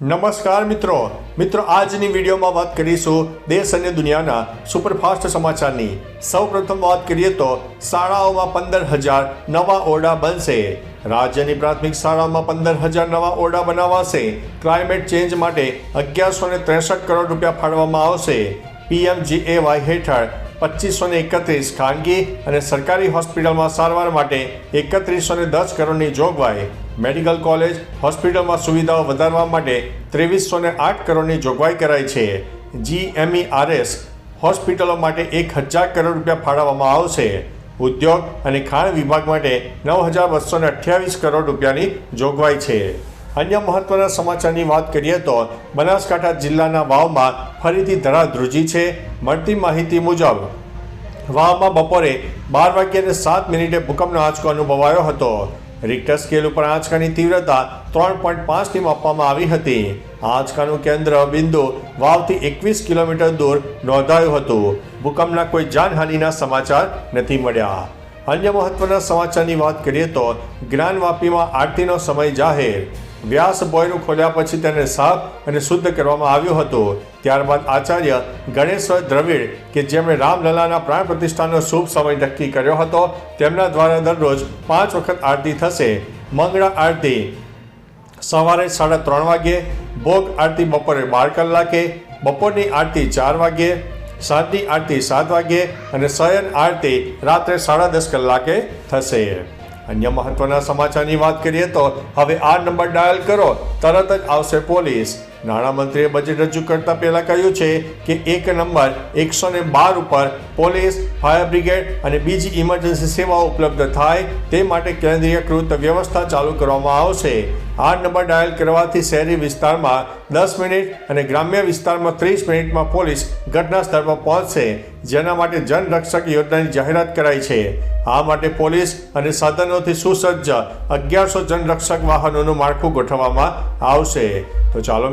નમસ્કાર મિત્રો. મિત્રો, આજની વિડીયોમાં વાત કરીશું દેશ અને દુનિયાના સુપરફાસ્ટ સમાચારની. સૌપ્રથમ વાત કરીએ તો શાળાઓમાં પંદર હજાર નવા ઓરડા બનશે. રાજ્યની પ્રાથમિક શાળાઓમાં પંદર હજાર નવા ઓરડા બનાવાશે. ક્લાઇમેટ ચેન્જ માટે અગિયારસો ને ત્રેસઠ કરોડ રૂપિયા ફાળવવામાં આવશે. પીએમજીએવાય હેઠળ પચીસો ને એકત્રીસ ખાનગી અને સરકારી હોસ્પિટલમાં સારવાર માટે એકત્રીસો ને દસ કરોડની જોગવાઈ. મેડિકલ કોલેજ હોસ્પિટલમાં સુવિધાઓ વધારવા માટે ત્રેવીસો ને આઠ કરોડની જોગવાઈ કરાઈ છે. જીએમઈઆરએસ હોસ્પિટલો માટે એક હજાર કરોડ રૂપિયા ફાળવવામાં આવશે. ઉદ્યોગ અને ખાણ વિભાગ માટે નવ હજાર બસો ને અઠ્યાવીસ કરોડ રૂપિયાની જોગવાઈ છે. અન્ય મહત્વના સમાચારની વાત કરીએ તો બનાસકાંઠા જિલ્લાના વાવમાં ફરીથી ધરાધ્રુજી છે મળતી માહિતી મુજબ. વાવમાં બપોરે બાર વાગ્યાને સાત મિનિટે ભૂકંપનો આંચકો અનુભવાયો હતો. રિક્ટર સ્કેલ ઉપર આંચકાની તીવ્રતા ત્રણ પોઈન્ટ પાંચની માપવામાં આવી હતી. આંચકાનું કેન્દ્ર બિંદુ વાવથી એકવીસ કિલોમીટર દૂર નોંધાયું હતું. ભૂકંપના કોઈ જાનહાનિના સમાચાર નથી મળ્યા. અન્ય મહત્વના સમાચારની વાત કરીએ તો જ્ઞાનવાપીમાં આરતીનો સમય જાહેર. વ્યાસ બોયરું ખોલ્યા પછી તેને સાફ અને શુદ્ધ કરવામાં આવ્યું હતું. ત્યારબાદ આચાર્ય ગણેશ્વર દ્રવિડ, કે જેમણે રામલલાના પ્રાણ પ્રતિષ્ઠાનો શુભ સમય નક્કી કર્યો હતો, તેમના દ્વારા દરરોજ પાંચ વખત આરતી થશે. મંગળા આરતી સવારે સાડા ત્રણ વાગ્યે, ભોગ આરતી બપોરે બાર કલાકે, બપોરની આરતી ચાર વાગ્યે, સાંજની આરતી સાત વાગ્યે અને શયન આરતી રાત્રે સાડા દસ કલાકે થશે. અન્ય મહત્વના સમાચારની વાત કરીએ તો હવે આ નંબર ડાયલ કરો. તરત જ આવશે પોલીસ. નાણામંત્રીએ બજેટ રજૂ કરતા પહેલા કહ્યું છે કે એક નંબર એકસો ને બાર ઉપર પોલીસ ફાયર બ્રિગેડ અને બીજી ઇમરજન્સી સેવાઓ ઉપલબ્ધ થાય તે માટે કેન્દ્રીયકૃત વ્યવસ્થા ચાલુ કરવામાં આવશે. આ નંબર ડાયલ કરવાથી શહેરી વિસ્તારમાં દસ મિનિટ અને ગ્રામ્ય વિસ્તારમાં ત્રીસ મિનિટમાં પોલીસ ઘટના સ્થળ પર પહોંચશે, જેના માટે જનરક્ષક યોજનાની જાહેરાત કરાઈ છે. આ માટે પોલીસ અને સાધનોથી સુસજ્જ અગિયારસો જનરક્ષક વાહનોનું માળખું ગોઠવવામાં આવશે. તો ચાલો